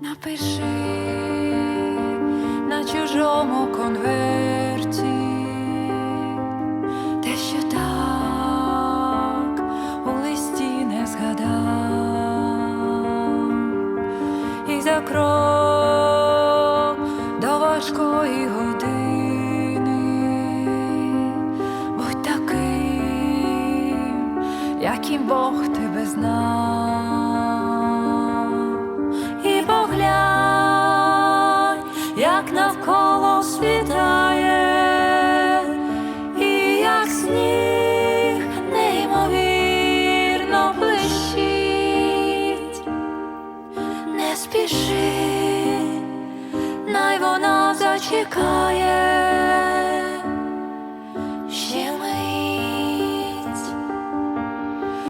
напиши на чужому конверті, те, що так у листі не згадав, і за крок до важкої години, будь таким, яким Бог тебе знав, навколо світає, і як сніг неймовірно блищить, не спіши, най вона зачекає.